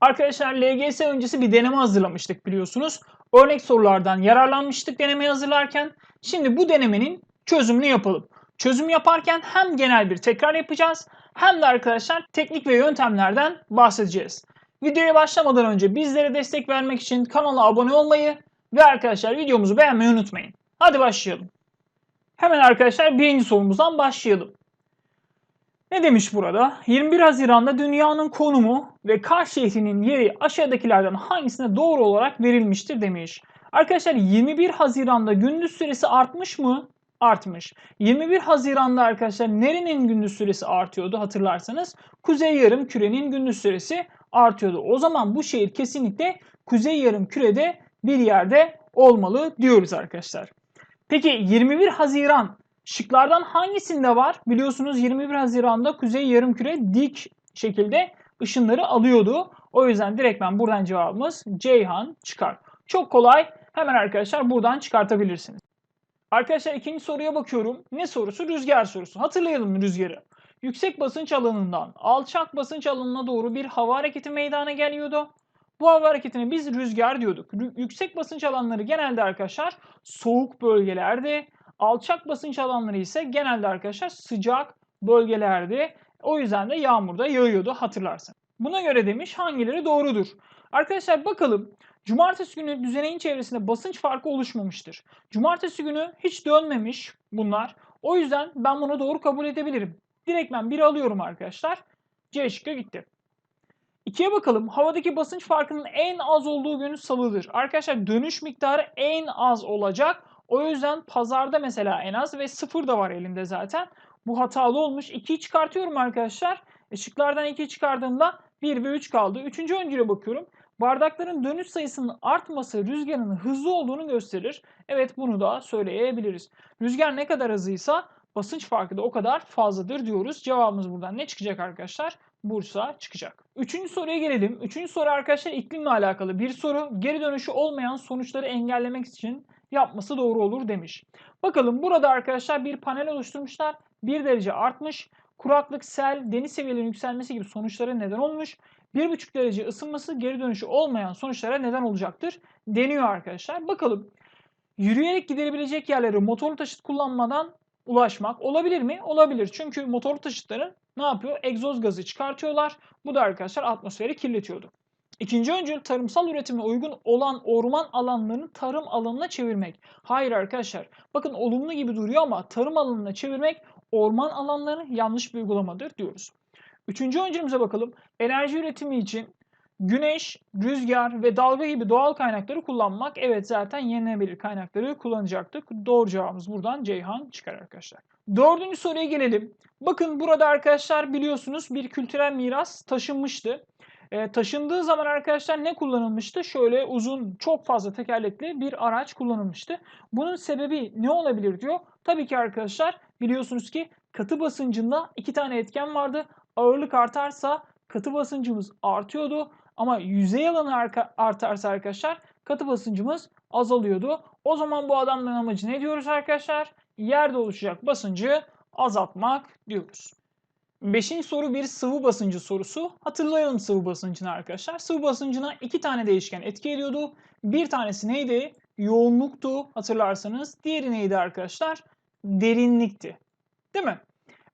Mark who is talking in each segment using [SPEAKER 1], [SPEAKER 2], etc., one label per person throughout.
[SPEAKER 1] Arkadaşlar LGS öncesi bir deneme hazırlamıştık biliyorsunuz. Örnek sorulardan yararlanmıştık denemeyi hazırlarken. Şimdi bu denemenin çözümünü yapalım. Çözüm yaparken hem genel bir tekrar yapacağız hem de arkadaşlar teknik ve yöntemlerden bahsedeceğiz. Videoya başlamadan önce bizlere destek vermek için kanala abone olmayı ve arkadaşlar videomuzu beğenmeyi unutmayın. Hadi başlayalım. Hemen arkadaşlar birinci sorumuzdan başlayalım. Ne demiş burada? 21 Haziran'da dünyanın konumu ve Kars şehrinin yeri aşağıdakilerden hangisine doğru olarak verilmiştir demiş. Arkadaşlar 21 Haziran'da gündüz süresi artmış mı? Artmış. 21 Haziran'da arkadaşlar nerenin gündüz süresi artıyordu hatırlarsanız? Kuzey yarım kürenin gündüz süresi artıyordu. O zaman bu şehir kesinlikle kuzey yarım kürede bir yerde olmalı diyoruz arkadaşlar. Peki 21 Haziran Şıklardan hangisinde var? Biliyorsunuz 21 Haziran'da Kuzey Yarımküre dik şekilde ışınları alıyordu. O yüzden direktmen buradan cevabımız Ceyhan çıkar. Çok kolay. Hemen arkadaşlar buradan çıkartabilirsiniz. Arkadaşlar ikinci soruya bakıyorum. Ne sorusu? Rüzgar sorusu. Hatırlayalım rüzgarı. Yüksek basınç alanından alçak basınç alanına doğru bir hava hareketi meydana geliyordu. Bu hava hareketine biz rüzgar diyorduk. Yüksek basınç alanları genelde arkadaşlar soğuk bölgelerde, Alçak basınç alanları ise genelde arkadaşlar sıcak bölgelerde. O yüzden de yağmurda yağıyordu hatırlarsın. Buna göre demiş hangileri doğrudur? Arkadaşlar bakalım. Cumartesi günü düzeneğin çevresinde basınç farkı oluşmamıştır. Cumartesi günü hiç dönmemiş bunlar. O yüzden ben bunu doğru kabul edebilirim. Direkt ben 1 alıyorum arkadaşlar. C şıkkı gitti. İkiye bakalım. Havadaki basınç farkının en az olduğu gün salıdır. Arkadaşlar dönüş miktarı en az olacak. O yüzden pazarda mesela en az ve sıfır da var elimde zaten. Bu hatalı olmuş. 2'yi çıkartıyorum arkadaşlar. Işıklardan 2'yi çıkardığımda 1 ve 3 kaldı. Üçüncü öncüle bakıyorum. Bardakların dönüş sayısının artması rüzgarın hızlı olduğunu gösterir. Evet bunu da söyleyebiliriz. Rüzgar ne kadar hızlıysa basınç farkı da o kadar fazladır diyoruz. Cevabımız buradan ne çıkacak arkadaşlar? Bursa çıkacak. Üçüncü soruya gelelim. Üçüncü soru arkadaşlar iklimle alakalı bir soru. Geri dönüşü olmayan sonuçları engellemek için yapması doğru olur demiş. Bakalım burada arkadaşlar bir panel oluşturmuşlar. 1 derece artmış. Kuraklık, sel, deniz seviyelerinin yükselmesi gibi sonuçlara neden olmuş. 1,5 derece ısınması geri dönüşü olmayan sonuçlara neden olacaktır deniyor arkadaşlar. Bakalım yürüyerek gidebilecek yerlere motorlu taşıt kullanmadan ulaşmak olabilir mi? Olabilir. Çünkü motorlu taşıtların ne yapıyor? Egzoz gazı çıkartıyorlar. Bu da arkadaşlar atmosferi kirletiyordu. İkinci öncül tarımsal üretime uygun olan orman alanlarını tarım alanına çevirmek. Hayır arkadaşlar. Bakın olumlu gibi duruyor ama tarım alanına çevirmek orman alanlarını yanlış bir uygulamadır diyoruz. Üçüncü öncülümüze bakalım. Enerji üretimi için güneş, rüzgar ve dalga gibi doğal kaynakları kullanmak. Evet zaten yenilenebilir kaynakları kullanacaktık. Doğru cevabımız buradan Ceyhan çıkar arkadaşlar. Dördüncü soruya gelelim. Bakın burada arkadaşlar biliyorsunuz bir kültürel miras taşınmıştı. E, taşındığı zaman arkadaşlar ne kullanılmıştı? Şöyle uzun çok fazla tekerlekli bir araç kullanılmıştı. Bunun sebebi ne olabilir diyor. Tabii ki arkadaşlar biliyorsunuz ki katı basıncında iki tane etken vardı. Ağırlık artarsa katı basıncımız artıyordu. Ama yüzey alanı artarsa arkadaşlar katı basıncımız azalıyordu. O zaman bu adamların amacı ne diyoruz arkadaşlar? Yerde oluşacak basıncı azaltmak diyoruz. Beşinci soru bir sıvı basıncı sorusu. Hatırlayalım sıvı basıncını arkadaşlar. Sıvı basıncına iki tane değişken etki ediyordu. Bir tanesi neydi? Yoğunluktu hatırlarsanız. Diğeri neydi arkadaşlar? Derinlikti. Değil mi?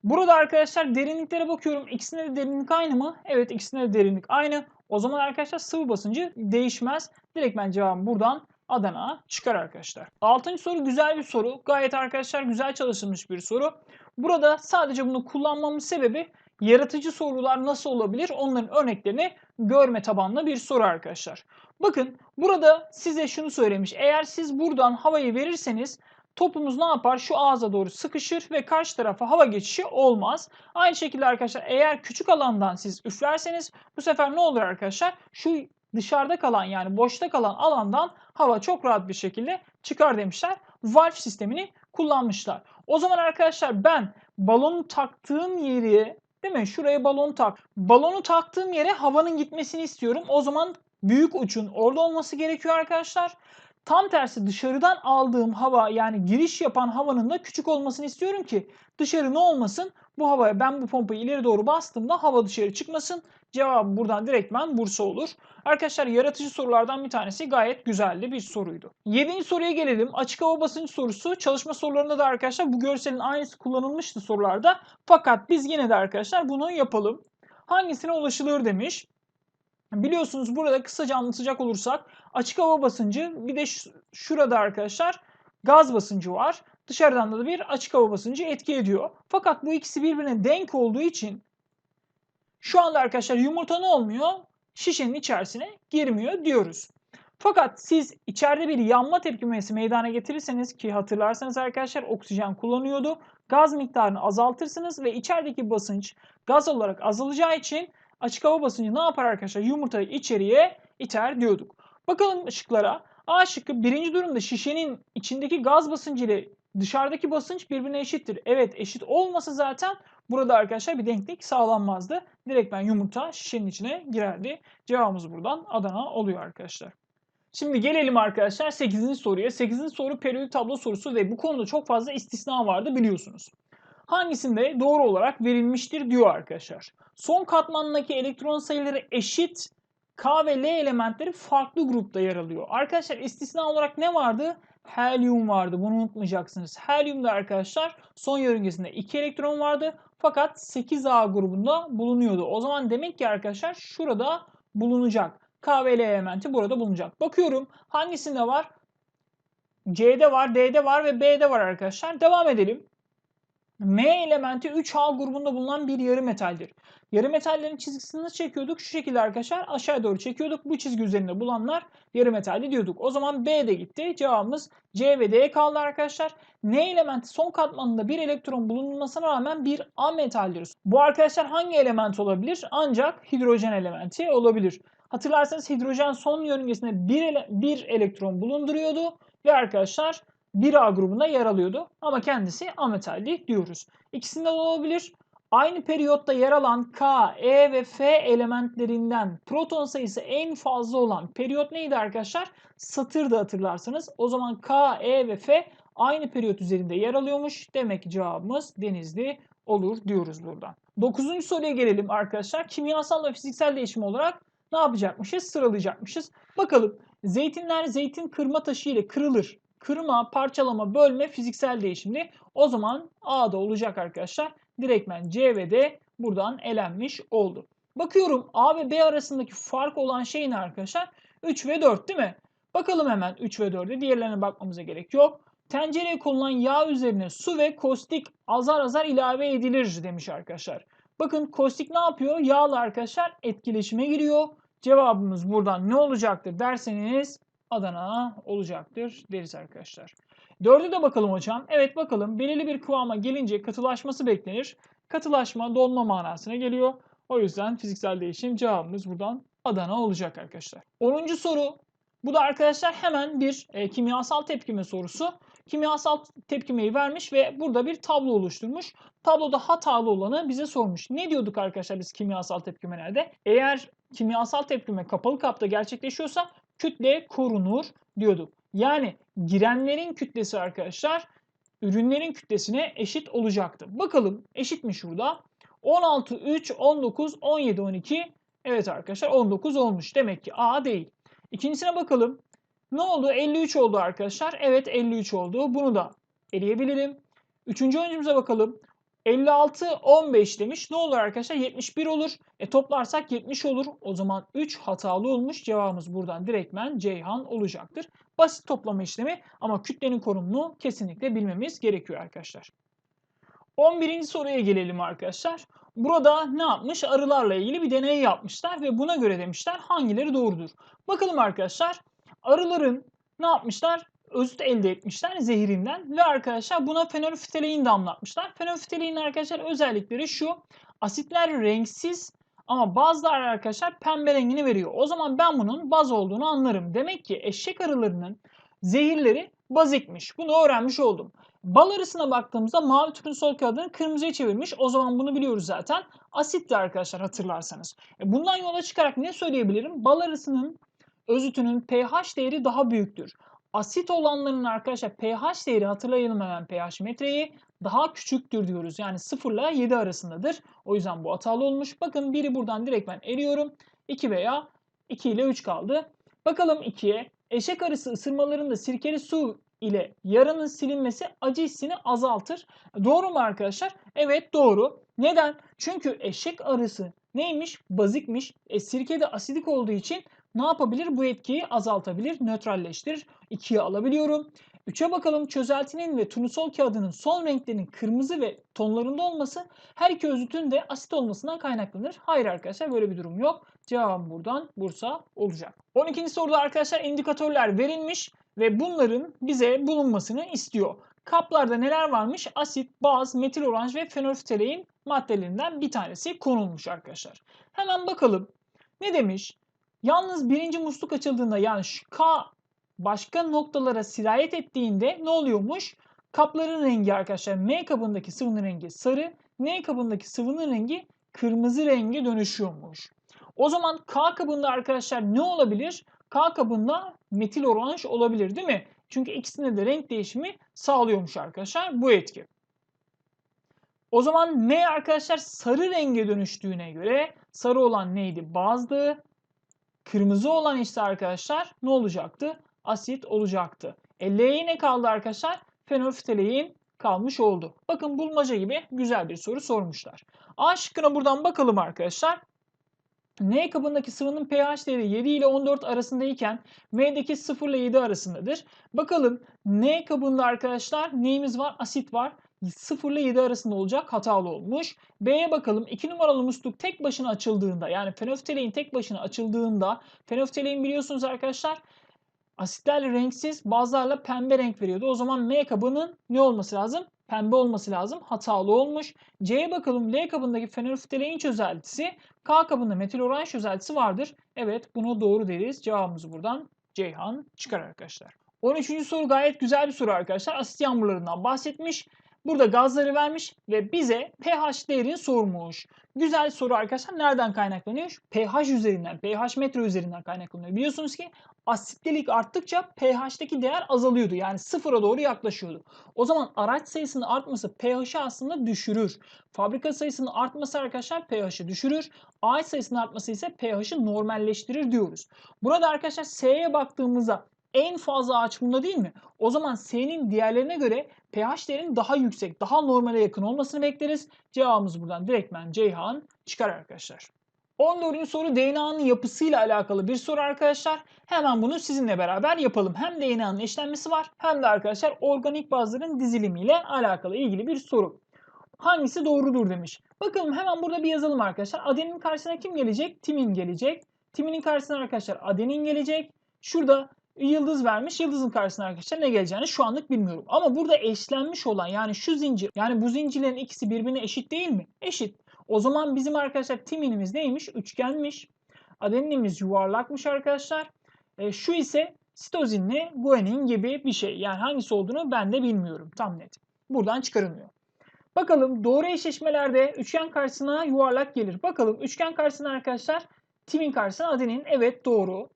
[SPEAKER 1] Burada arkadaşlar derinliklere bakıyorum. İkisinde de derinlik aynı mı? Evet ikisinde de derinlik aynı. O zaman arkadaşlar sıvı basıncı değişmez. Direkt ben cevabım buradan Adana çıkar arkadaşlar. Altıncı soru güzel bir soru. Gayet arkadaşlar güzel çalışılmış bir soru. Burada sadece bunu kullanmamın sebebi yaratıcı sorular nasıl olabilir onların örneklerini görme tabanlı bir soru arkadaşlar. Bakın burada size şunu söylemiş. Eğer siz buradan havayı verirseniz topumuz ne yapar? Şu ağza doğru sıkışır ve karşı tarafa hava geçişi olmaz. Aynı şekilde arkadaşlar eğer küçük alandan siz üflerseniz bu sefer ne olur arkadaşlar? Şu dışarıda kalan yani boşta kalan alandan hava çok rahat bir şekilde çıkar demişler. Valve sistemini kullanmışlar. O zaman arkadaşlar ben balonu taktığım yeri değil mi? Şuraya balon tak. Balonu taktığım yere havanın gitmesini istiyorum. O zaman büyük uçun orada olması gerekiyor arkadaşlar. Tam tersi dışarıdan aldığım hava yani giriş yapan havanın da küçük olmasını istiyorum ki dışarı ne olmasın? Bu havaya ben bu pompayı ileri doğru bastığımda hava dışarı çıkmasın. Cevabım buradan direktmen Bursa olur. Arkadaşlar yaratıcı sorulardan bir tanesi gayet güzeldi bir soruydu. Yedinci soruya gelelim. Açık hava basıncı sorusu. Çalışma sorularında da arkadaşlar bu görselin aynısı kullanılmıştı sorularda. Fakat biz yine de arkadaşlar bunu yapalım. Hangisine ulaşılır demiş. Biliyorsunuz burada kısaca anlatacak olursak açık hava basıncı bir de şurada arkadaşlar gaz basıncı var. Dışarıdan da bir açık hava basıncı etki ediyor. Fakat bu ikisi birbirine denk olduğu için şu anda arkadaşlar yumurta ne olmuyor? Şişenin içerisine girmiyor diyoruz. Fakat siz içeride bir yanma tepkimesi meydana getirirseniz ki hatırlarsanız arkadaşlar oksijen kullanıyordu. Gaz miktarını azaltırsınız ve içerideki basınç gaz olarak azalacağı için açık hava basıncı ne yapar arkadaşlar? Yumurtayı içeriye iter diyorduk. Bakalım ışıklara. A şıkkı birinci durumda şişenin içindeki gaz basıncı ile dışarıdaki basınç birbirine eşittir. Evet eşit olmasa zaten burada arkadaşlar bir denklik sağlanmazdı. Direkt ben yumurta şişenin içine girerdi. Cevabımız buradan Adana oluyor arkadaşlar. Şimdi gelelim arkadaşlar 8. soruya. 8. soru periyodik tablo sorusu ve bu konuda çok fazla istisna vardı biliyorsunuz. Hangisinde doğru olarak verilmiştir diyor arkadaşlar. Son katmandaki elektron sayıları eşit K ve L elementleri farklı grupta yer alıyor. Arkadaşlar istisna olarak ne vardı? Helyum vardı. Bunu unutmayacaksınız. Helyumda arkadaşlar son yörüngesinde 2 elektron vardı. Fakat 8A grubunda bulunuyordu. O zaman demek ki arkadaşlar şurada bulunacak. K ve L elementi burada bulunacak. Bakıyorum hangisinde var? C'de var, D'de var ve B'de var arkadaşlar. Devam edelim. M elementi 3H grubunda bulunan bir yarı metaldir. Yarı metallerin çizgisini nasıl çekiyorduk? Şu şekilde arkadaşlar aşağı doğru çekiyorduk. Bu çizgi üzerinde bulanlar yarı metalli diyorduk. O zaman B de gitti. Cevabımız C ve D kaldı arkadaşlar. N elementi son katmanında bir elektron bulunmasına rağmen bir A metaldir. Bu arkadaşlar hangi element olabilir? Ancak hidrojen elementi olabilir. Hatırlarsanız hidrojen son yörüngesinde bir, ele bir elektron bulunduruyordu ve arkadaşlar 1A grubunda yer alıyordu ama kendisi ametalli diyoruz. İkisinde de olabilir. Aynı periyotta yer alan K, E ve F elementlerinden proton sayısı en fazla olan periyot neydi arkadaşlar? Satırdı hatırlarsanız. O zaman K, E ve F aynı periyot üzerinde yer alıyormuş. Demek ki cevabımız denizli olur diyoruz buradan. Dokuzuncu soruya gelelim arkadaşlar. Kimyasal ve fiziksel değişim olarak ne yapacakmışız? Sıralayacakmışız. Bakalım zeytinler zeytin kırma taşı ile kırılır. Kırma, parçalama, bölme fiziksel değişimdi. O zaman A'da olacak arkadaşlar. Direktmen C ve D buradan elenmiş oldu. Bakıyorum A ve B arasındaki fark olan şey ne arkadaşlar? 3 ve 4 değil mi? Bakalım hemen 3 ve 4'e. Diğerlerine bakmamıza gerek yok. Tencereye konulan yağ üzerine su ve kostik azar azar ilave edilir demiş arkadaşlar. Bakın kostik ne yapıyor? Yağla arkadaşlar etkileşime giriyor. Cevabımız buradan ne olacaktır derseniz Adana olacaktır deriz arkadaşlar. Dördü de bakalım hocam. Evet bakalım belirli bir kıvama gelince katılaşması beklenir. Katılaşma dolma manasına geliyor. O yüzden fiziksel değişim cevabımız buradan Adana olacak arkadaşlar. 10. soru. Bu da arkadaşlar hemen bir e, kimyasal tepkime sorusu. Kimyasal tepkimeyi vermiş ve burada bir tablo oluşturmuş. Tabloda hatalı olanı bize sormuş. Ne diyorduk arkadaşlar biz kimyasal tepkimelerde? Eğer kimyasal tepkime kapalı kapta gerçekleşiyorsa kütle korunur diyorduk. Yani girenlerin kütlesi arkadaşlar ürünlerin kütlesine eşit olacaktı. Bakalım eşit mi şurada? 16, 3, 19, 17, 12. Evet arkadaşlar 19 olmuş. Demek ki A değil. İkincisine bakalım. Ne oldu? 53 oldu arkadaşlar. Evet 53 oldu. Bunu da eleyebilirim. Üçüncü oyuncumuza bakalım. 56, 15 demiş. Ne olur arkadaşlar? 71 olur. E toplarsak 70 olur. O zaman 3 hatalı olmuş. Cevabımız buradan direktmen Ceyhan olacaktır. Basit toplama işlemi ama kütlenin konumunu kesinlikle bilmemiz gerekiyor arkadaşlar. 11. soruya gelelim arkadaşlar. Burada ne yapmış? Arılarla ilgili bir deney yapmışlar ve buna göre demişler hangileri doğrudur. Bakalım arkadaşlar. Arıların ne yapmışlar? Özüt elde etmişler zehirinden ve arkadaşlar buna fenolftalein damlatmışlar. Fenolftalein arkadaşlar özellikleri şu. Asitler renksiz ama bazıları arkadaşlar pembe rengini veriyor. O zaman ben bunun baz olduğunu anlarım. Demek ki eşek arılarının zehirleri bazikmiş. Bunu öğrenmiş oldum. Bal arısına baktığımızda mavi turnusol kağıdını kırmızıya çevirmiş. O zaman bunu biliyoruz zaten. Asitti arkadaşlar hatırlarsanız. E, bundan yola çıkarak ne söyleyebilirim? Bal arısının özütünün pH değeri daha büyüktür. Asit olanların arkadaşlar pH değeri hatırlayalım hemen pH metreyi daha küçüktür diyoruz. Yani 0 ile 7 arasındadır. O yüzden bu hatalı olmuş. Bakın biri buradan direkt ben eriyorum. 2 veya 2 ile 3 kaldı. Bakalım 2'ye. Eşek arısı ısırmalarında sirkeli su ile yaranın silinmesi acı hissini azaltır. Doğru mu arkadaşlar? Evet doğru. Neden? Çünkü eşek arısı neymiş? Bazikmiş. E, sirke de asidik olduğu için ne yapabilir? Bu etkiyi azaltabilir, nötralleştirir. 2'ye alabiliyorum. 3'e bakalım çözeltinin ve turnusol kağıdının son renklerinin kırmızı ve tonlarında olması her iki özütün de asit olmasından kaynaklanır. Hayır arkadaşlar böyle bir durum yok. Cevabım buradan Bursa olacak. 12. soruda arkadaşlar indikatörler verilmiş ve bunların bize bulunmasını istiyor. Kaplarda neler varmış? Asit, baz, metil oranj ve fenolftalein maddelerinden bir tanesi konulmuş arkadaşlar. Hemen bakalım. Ne demiş? Yalnız birinci musluk açıldığında yani şu K başka noktalara sirayet ettiğinde ne oluyormuş? Kapların rengi arkadaşlar M kabındaki sıvının rengi sarı, N kabındaki sıvının rengi kırmızı renge dönüşüyormuş. O zaman K kabında arkadaşlar ne olabilir? K kabında metil oranj olabilir değil mi? Çünkü ikisinde de renk değişimi sağlıyormuş arkadaşlar bu etki. O zaman ne arkadaşlar sarı renge dönüştüğüne göre sarı olan neydi? Bazdı. Kırmızı olan ise arkadaşlar ne olacaktı? Asit olacaktı. E ne kaldı arkadaşlar? Fenolftalein kalmış oldu. Bakın bulmaca gibi güzel bir soru sormuşlar. A şıkkına buradan bakalım arkadaşlar. N kabındaki sıvının pH değeri 7 ile 14 arasındayken M'deki 0 ile 7 arasındadır. Bakalım N kabında arkadaşlar neyimiz var? Asit var. 0 ile 7 arasında olacak hatalı olmuş. B'ye bakalım 2 numaralı musluk tek başına açıldığında yani fenolftalein tek başına açıldığında fenolftalein biliyorsunuz arkadaşlar asitlerle renksiz bazılarla pembe renk veriyordu. O zaman M kabının ne olması lazım? Pembe olması lazım. Hatalı olmuş. C'ye bakalım. L kabındaki fenolftalein çözeltisi K kabında metil oranj çözeltisi vardır. Evet bunu doğru deriz. Cevabımız buradan Ceyhan çıkar arkadaşlar. 13. soru gayet güzel bir soru arkadaşlar. Asit yağmurlarından bahsetmiş. Burada gazları vermiş ve bize pH değerini sormuş. Güzel soru arkadaşlar. Nereden kaynaklanıyor? pH üzerinden, pH metre üzerinden kaynaklanıyor. Biliyorsunuz ki asitlilik arttıkça pH'teki değer azalıyordu. Yani sıfıra doğru yaklaşıyordu. O zaman araç sayısının artması pH'i aslında düşürür. Fabrika sayısının artması arkadaşlar pH'i düşürür. Ağaç sayısının artması ise pH'i normalleştirir diyoruz. Burada arkadaşlar S'ye baktığımızda en fazla ağaç bunda değil mi? O zaman S'nin diğerlerine göre pH değerinin daha yüksek, daha normale yakın olmasını bekleriz. Cevabımız buradan direktmen Ceyhan çıkar arkadaşlar. 14. soru DNA'nın yapısıyla alakalı bir soru arkadaşlar. Hemen bunu sizinle beraber yapalım. Hem DNA'nın eşlenmesi var hem de arkadaşlar organik bazların dizilimiyle alakalı ilgili bir soru. Hangisi doğrudur demiş. Bakalım hemen burada bir yazalım arkadaşlar. Adenin karşısına kim gelecek? Timin gelecek. Timinin karşısına arkadaşlar adenin gelecek. Şurada yıldız vermiş. Yıldızın karşısına arkadaşlar ne geleceğini şu anlık bilmiyorum. Ama burada eşlenmiş olan yani şu zincir yani bu zincirlerin ikisi birbirine eşit değil mi? Eşit. O zaman bizim arkadaşlar timinimiz neymiş? Üçgenmiş. Adeninimiz yuvarlakmış arkadaşlar. E, şu ise sitozinle guanin gibi bir şey. Yani hangisi olduğunu ben de bilmiyorum tam net. Buradan çıkarılmıyor. Bakalım doğru eşleşmelerde üçgen karşısına yuvarlak gelir. Bakalım üçgen karşısına arkadaşlar timin karşısına adenin. Evet doğru.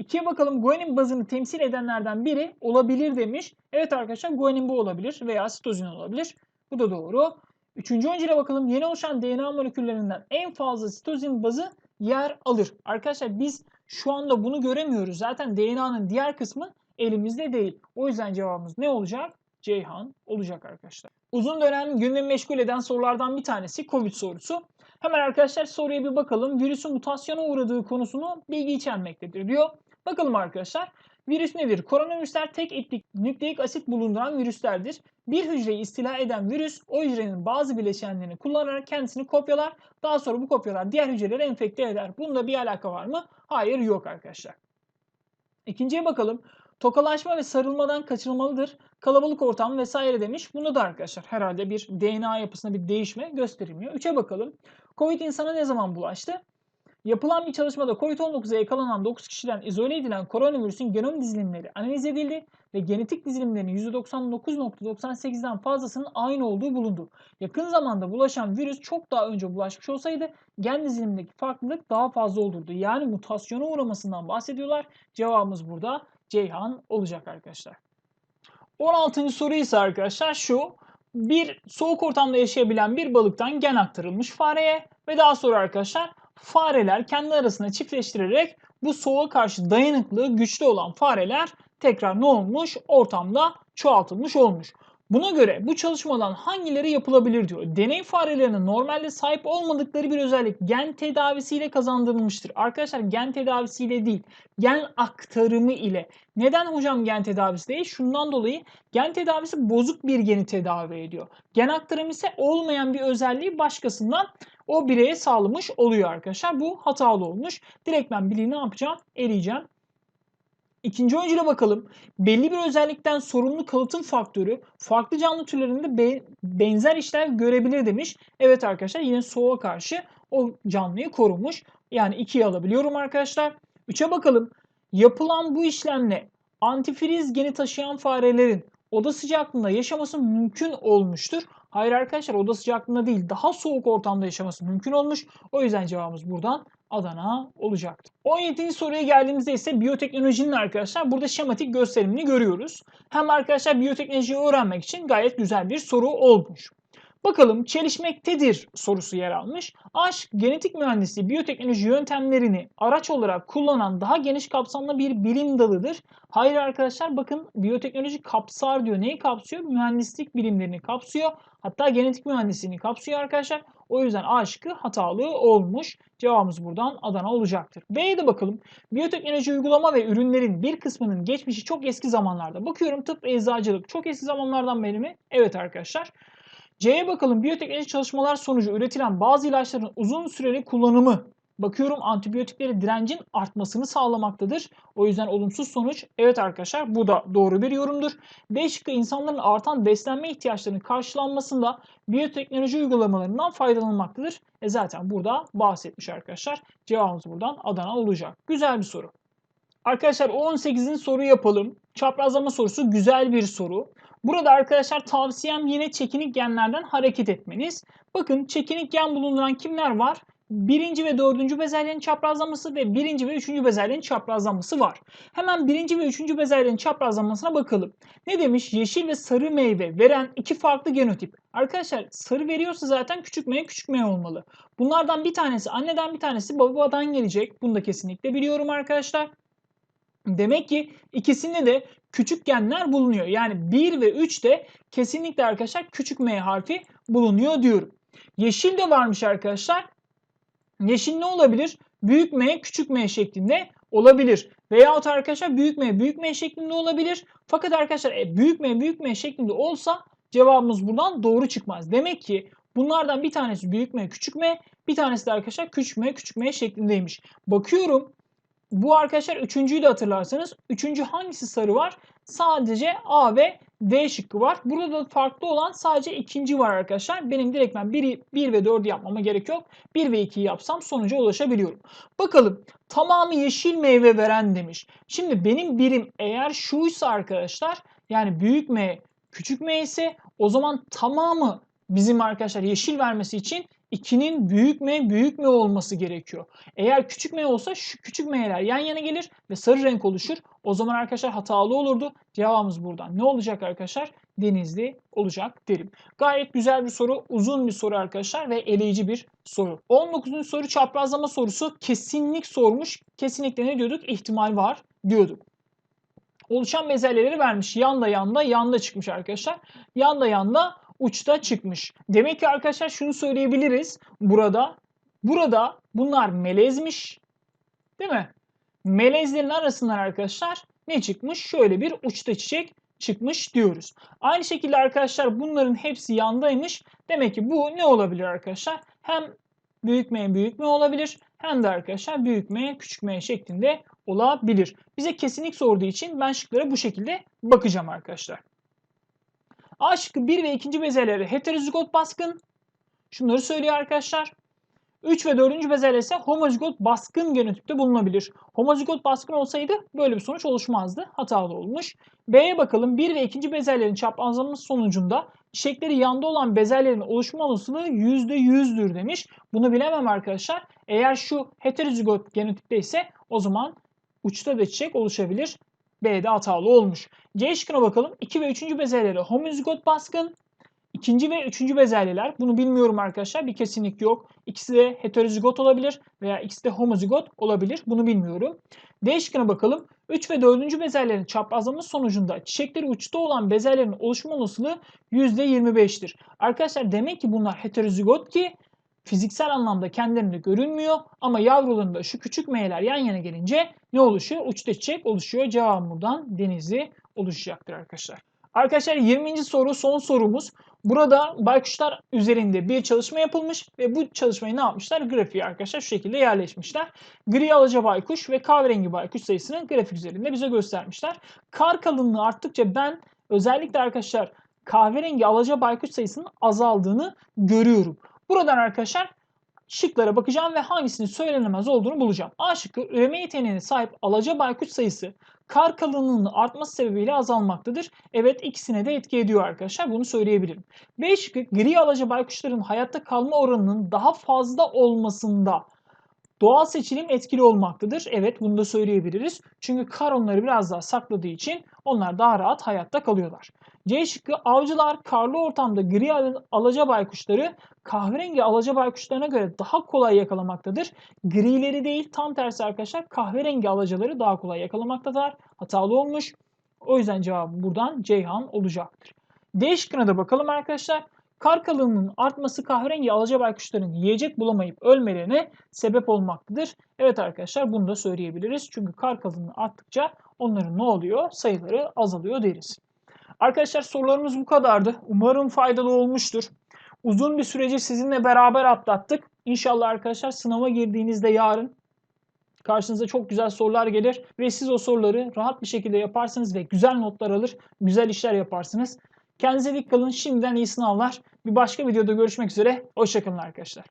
[SPEAKER 1] İkiye bakalım guanin bazını temsil edenlerden biri olabilir demiş. Evet arkadaşlar guanin bu olabilir veya sitozin olabilir. Bu da doğru. Üçüncü öncele bakalım. Yeni oluşan DNA moleküllerinden en fazla sitozin bazı yer alır. Arkadaşlar biz şu anda bunu göremiyoruz. Zaten DNA'nın diğer kısmı elimizde değil. O yüzden cevabımız ne olacak? Ceyhan olacak arkadaşlar. Uzun dönem gündemi meşgul eden sorulardan bir tanesi COVID sorusu. Hemen arkadaşlar soruya bir bakalım. Virüsün mutasyona uğradığı konusunu bilgi içermektedir diyor. Bakalım arkadaşlar. Virüs nedir? Koronavirüsler tek iplik nükleik asit bulunduran virüslerdir. Bir hücreyi istila eden virüs o hücrenin bazı bileşenlerini kullanarak kendisini kopyalar. Daha sonra bu kopyalar diğer hücreleri enfekte eder. Bunda bir alaka var mı? Hayır yok arkadaşlar. İkinciye bakalım. Tokalaşma ve sarılmadan kaçırılmalıdır. Kalabalık ortam vesaire demiş. Bunu da arkadaşlar herhalde bir DNA yapısında bir değişme gösterilmiyor. Üçe bakalım. Covid insana ne zaman bulaştı? Yapılan bir çalışmada COVID-19'a yakalanan 9 kişiden izole edilen koronavirüsün genom dizilimleri analiz edildi ve genetik dizilimlerinin %99.98'den fazlasının aynı olduğu bulundu. Yakın zamanda bulaşan virüs çok daha önce bulaşmış olsaydı gen dizilimindeki farklılık daha fazla olurdu. Yani mutasyona uğramasından bahsediyorlar. Cevabımız burada Ceyhan olacak arkadaşlar. 16. soru ise arkadaşlar şu. Bir soğuk ortamda yaşayabilen bir balıktan gen aktarılmış fareye ve daha sonra arkadaşlar fareler kendi arasında çiftleştirerek bu soğuğa karşı dayanıklı, güçlü olan fareler tekrar ne olmuş? Ortamda çoğaltılmış olmuş. Buna göre bu çalışmadan hangileri yapılabilir diyor. Deney farelerinin normalde sahip olmadıkları bir özellik gen tedavisiyle kazandırılmıştır. Arkadaşlar gen tedavisiyle değil, gen aktarımı ile. Neden hocam gen tedavisi değil? Şundan dolayı gen tedavisi bozuk bir geni tedavi ediyor. Gen aktarımı ise olmayan bir özelliği başkasından o bireye sağlamış oluyor arkadaşlar. Bu hatalı olmuş. Direkt ben biliği ne yapacağım? Eleyeceğim. İkinci öncüle bakalım. Belli bir özellikten sorumlu kalıtım faktörü farklı canlı türlerinde be- benzer işler görebilir demiş. Evet arkadaşlar yine soğuğa karşı o canlıyı korumuş. Yani 2'yi alabiliyorum arkadaşlar. 3'e bakalım. Yapılan bu işlemle antifriz geni taşıyan farelerin oda sıcaklığında yaşaması mümkün olmuştur. Hayır arkadaşlar oda sıcaklığında değil daha soğuk ortamda yaşaması mümkün olmuş. O yüzden cevabımız buradan Adana olacaktı. 17. soruya geldiğimizde ise biyoteknolojinin arkadaşlar burada şematik gösterimini görüyoruz. Hem arkadaşlar biyoteknolojiyi öğrenmek için gayet güzel bir soru olmuş. Bakalım çelişmektedir sorusu yer almış. Aşk, genetik mühendisliği, biyoteknoloji yöntemlerini araç olarak kullanan daha geniş kapsamlı bir bilim dalıdır. Hayır arkadaşlar bakın biyoteknoloji kapsar diyor. Neyi kapsıyor? Mühendislik bilimlerini kapsıyor. Hatta genetik mühendisliğini kapsıyor arkadaşlar. O yüzden A şıkkı hatalı olmuş. Cevabımız buradan Adana olacaktır. B'ye de bakalım. Biyoteknoloji uygulama ve ürünlerin bir kısmının geçmişi çok eski zamanlarda. Bakıyorum tıp ve eczacılık çok eski zamanlardan beri mi? Evet arkadaşlar. C'ye bakalım. Biyoteknoloji çalışmalar sonucu üretilen bazı ilaçların uzun süreli kullanımı bakıyorum antibiyotikleri direncin artmasını sağlamaktadır. O yüzden olumsuz sonuç. Evet arkadaşlar bu da doğru bir yorumdur. D şıkkı insanların artan beslenme ihtiyaçlarının karşılanmasında biyoteknoloji uygulamalarından faydalanılmaktadır. E zaten burada bahsetmiş arkadaşlar. Cevabımız buradan Adana olacak. Güzel bir soru. Arkadaşlar 18'in soru yapalım. Çaprazlama sorusu güzel bir soru. Burada arkadaşlar tavsiyem yine çekinik genlerden hareket etmeniz. Bakın çekinik gen bulunduran kimler var? Birinci ve dördüncü bezelyenin çaprazlaması ve birinci ve üçüncü bezelyenin çaprazlaması var. Hemen birinci ve üçüncü bezelyenin çaprazlamasına bakalım. Ne demiş? Yeşil ve sarı meyve veren iki farklı genotip. Arkadaşlar sarı veriyorsa zaten küçük m küçük m olmalı. Bunlardan bir tanesi anneden bir tanesi babadan gelecek. Bunu da kesinlikle biliyorum arkadaşlar. Demek ki ikisinde de küçük genler bulunuyor. Yani 1 ve 3'te kesinlikle arkadaşlar küçük m harfi bulunuyor diyorum. Yeşil de varmış arkadaşlar. Yeşil ne olabilir? Büyük M küçük m şeklinde olabilir. Veyahut arkadaşlar büyük M büyük M şeklinde olabilir. Fakat arkadaşlar e, büyük M büyük M şeklinde olsa cevabımız buradan doğru çıkmaz. Demek ki bunlardan bir tanesi büyük M küçük M bir tanesi de arkadaşlar küçük M küçük M şeklindeymiş. Bakıyorum bu arkadaşlar üçüncüyü de hatırlarsanız üçüncü hangisi sarı var? Sadece A ve D şıkkı var. Burada da farklı olan sadece ikinci var arkadaşlar. Benim direktmen 1, 1 ve 4'ü yapmama gerek yok. 1 ve 2'yi yapsam sonuca ulaşabiliyorum. Bakalım tamamı yeşil meyve veren demiş. Şimdi benim birim eğer şuysa arkadaşlar yani büyük M küçük M ise o zaman tamamı bizim arkadaşlar yeşil vermesi için 2'nin büyük M büyük M olması gerekiyor. Eğer küçük M olsa şu küçük M'ler yan yana gelir ve sarı renk oluşur. O zaman arkadaşlar hatalı olurdu. Cevabımız buradan ne olacak arkadaşlar? Denizli olacak derim. Gayet güzel bir soru. Uzun bir soru arkadaşlar ve eleyici bir soru. 19. soru çaprazlama sorusu. Kesinlik sormuş. Kesinlikle ne diyorduk? İhtimal var diyorduk oluşan bezelyeleri vermiş. Yanda yanda yanda çıkmış arkadaşlar. Yanda yanda uçta çıkmış. Demek ki arkadaşlar şunu söyleyebiliriz burada. Burada bunlar melezmiş. Değil mi? Melezlerin arasından arkadaşlar ne çıkmış? Şöyle bir uçta çiçek çıkmış diyoruz. Aynı şekilde arkadaşlar bunların hepsi yandaymış. Demek ki bu ne olabilir arkadaşlar? Hem büyük M büyük M olabilir hem de arkadaşlar büyük M küçük M şeklinde olabilir. Bize kesinlik sorduğu için ben şıklara bu şekilde bakacağım arkadaşlar. A şıkkı 1 ve 2. bezelyeleri heterozigot baskın. Şunları söylüyor arkadaşlar. 3 ve 4. bezelye ise homozigot baskın genotipte bulunabilir. Homozigot baskın olsaydı böyle bir sonuç oluşmazdı. Hatalı olmuş. B'ye bakalım. 1 ve 2. bezelyelerin çaprazlaması sonucunda çiçekleri yanda olan bezelyelerin oluşma olasılığı %100'dür demiş. Bunu bilemem arkadaşlar. Eğer şu heterozigot genotipte ise o zaman uçta da çiçek oluşabilir B'de hatalı olmuş. C şıkkına bakalım. 2 ve 3. bezelyeleri homozigot baskın. İkinci ve üçüncü bezelyeler. Bunu bilmiyorum arkadaşlar. Bir kesinlik yok. İkisi de heterozigot olabilir veya ikisi de homozigot olabilir. Bunu bilmiyorum. D şıkkına bakalım. 3 ve 4. bezelyelerin çaprazlaması sonucunda çiçekleri uçta olan bezelyelerin oluşma olasılığı %25'tir. Arkadaşlar demek ki bunlar heterozigot ki fiziksel anlamda kendilerinde görünmüyor ama yavrularında şu küçük meyler yan yana gelince ne oluşuyor? Uçta çiçek oluşuyor. Cevabım buradan denizi oluşacaktır arkadaşlar. Arkadaşlar 20. soru son sorumuz. Burada baykuşlar üzerinde bir çalışma yapılmış ve bu çalışmayı ne yapmışlar? Grafiği arkadaşlar şu şekilde yerleşmişler. Gri alaca baykuş ve kahverengi baykuş sayısını grafik üzerinde bize göstermişler. Kar kalınlığı arttıkça ben özellikle arkadaşlar kahverengi alaca baykuş sayısının azaldığını görüyorum. Buradan arkadaşlar şıklara bakacağım ve hangisinin söylenemez olduğunu bulacağım. A şıkkı üreme yeteneğine sahip alaca baykuş sayısı kar kalınlığının artması sebebiyle azalmaktadır. Evet ikisine de etki ediyor arkadaşlar. Bunu söyleyebilirim. B şıkkı gri alaca baykuşların hayatta kalma oranının daha fazla olmasında doğal seçilim etkili olmaktadır. Evet bunu da söyleyebiliriz. Çünkü kar onları biraz daha sakladığı için onlar daha rahat hayatta kalıyorlar. C şıkkı avcılar karlı ortamda gri al- alaca baykuşları kahverengi alaca baykuşlarına göre daha kolay yakalamaktadır. Grileri değil tam tersi arkadaşlar kahverengi alacaları daha kolay yakalamaktadır. Hatalı olmuş. O yüzden cevabım buradan Ceyhan olacaktır. D şıkkına da bakalım arkadaşlar. Kar kalınlığının artması kahverengi alaca baykuşların yiyecek bulamayıp ölmelerine sebep olmaktadır. Evet arkadaşlar bunu da söyleyebiliriz. Çünkü kar kalınlığı arttıkça onların ne oluyor? Sayıları azalıyor deriz. Arkadaşlar sorularımız bu kadardı. Umarım faydalı olmuştur. Uzun bir süreci sizinle beraber atlattık. İnşallah arkadaşlar sınava girdiğinizde yarın karşınıza çok güzel sorular gelir ve siz o soruları rahat bir şekilde yaparsınız ve güzel notlar alır, güzel işler yaparsınız. Kendinize dikkat kalın. Şimdiden iyi sınavlar. Bir başka videoda görüşmek üzere. Hoşçakalın arkadaşlar.